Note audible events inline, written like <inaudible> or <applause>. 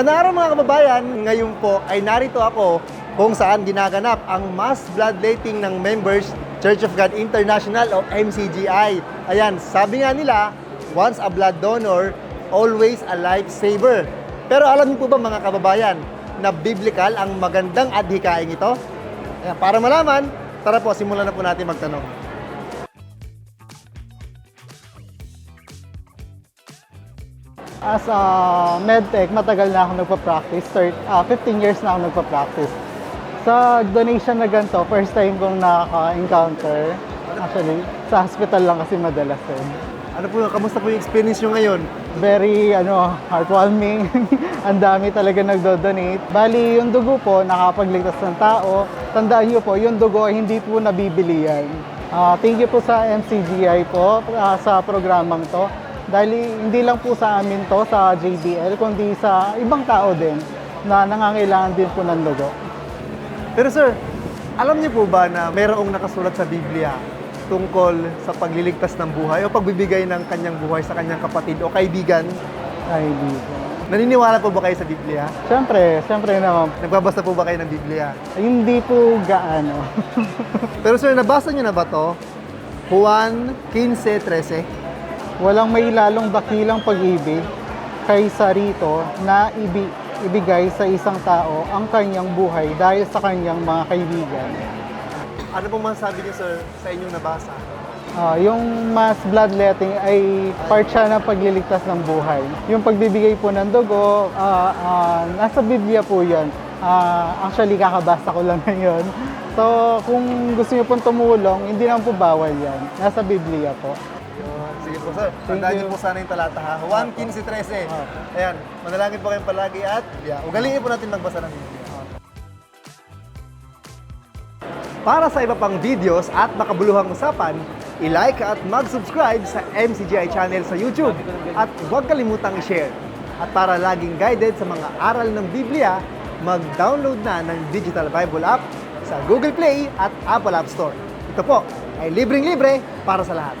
Magandang araw mga kababayan. Ngayon po ay narito ako kung saan ginaganap ang mass bloodletting ng members Church of God International o MCGI. Ayan, sabi nga nila, once a blood donor, always a lifesaver. Pero alam niyo po ba mga kababayan na biblical ang magandang adhikaing ito? Ayan, para malaman, tara po, simulan na po natin magtanong. As a medtech, matagal na ako nagpa-practice. Thir- ah, 15 years na ako nagpa-practice. Sa donation na ganito, first time kong nakaka-encounter. Actually, sa hospital lang kasi madalas eh. Ano po, kamusta po yung experience nyo ngayon? Very ano, heartwarming. <laughs> Ang dami talaga nagdo-donate. Bali, yung dugo po, nakapagligtas ng tao. Tandaan niyo po, yung dugo ay hindi po nabibili yan. Ah, thank you po sa MCGI po ah, sa programang to. Dahil hindi lang po sa amin to, sa JBL, kundi sa ibang tao din na nangangailangan din po ng dugo. Pero sir, alam niyo po ba na mayroong nakasulat sa Biblia tungkol sa pagliligtas ng buhay o pagbibigay ng kanyang buhay sa kanyang kapatid o kaibigan? Ay, po. Naniniwala po ba kayo sa Biblia? Siyempre, siyempre naman, Nagbabasa po ba kayo ng Biblia? hindi po gaano. Pero sir, nabasa niyo na ba to? Juan 15.13 Walang may lalong dakilang pag-ibig kaysa rito na ibi, ibigay sa isang tao ang kanyang buhay dahil sa kanyang mga kaibigan. Ano pong masasabi niyo sir sa inyong nabasa? Ah, yung mass bloodletting ay part siya ng pagliligtas ng buhay. Yung pagbibigay po ng dugo, ah, ah, nasa Biblia po yan. Ah, actually, kakabasa ko lang <laughs> ngayon. So, kung gusto niyo pong tumulong, hindi naman po bawal yan. Nasa Biblia po. Po sir, tandaan niyo po sana yung talata ha. Juan 15.13 Ah. Ayan, manalangin po kayong palagi at yeah, ugaliin po natin magbasa ng Biblia. Para sa iba pang videos at makabuluhang usapan, i-like at mag-subscribe sa MCGI channel sa YouTube at huwag kalimutang i-share. At para laging guided sa mga aral ng Biblia, mag-download na ng Digital Bible app sa Google Play at Apple App Store. Ito po ay libreng-libre para sa lahat.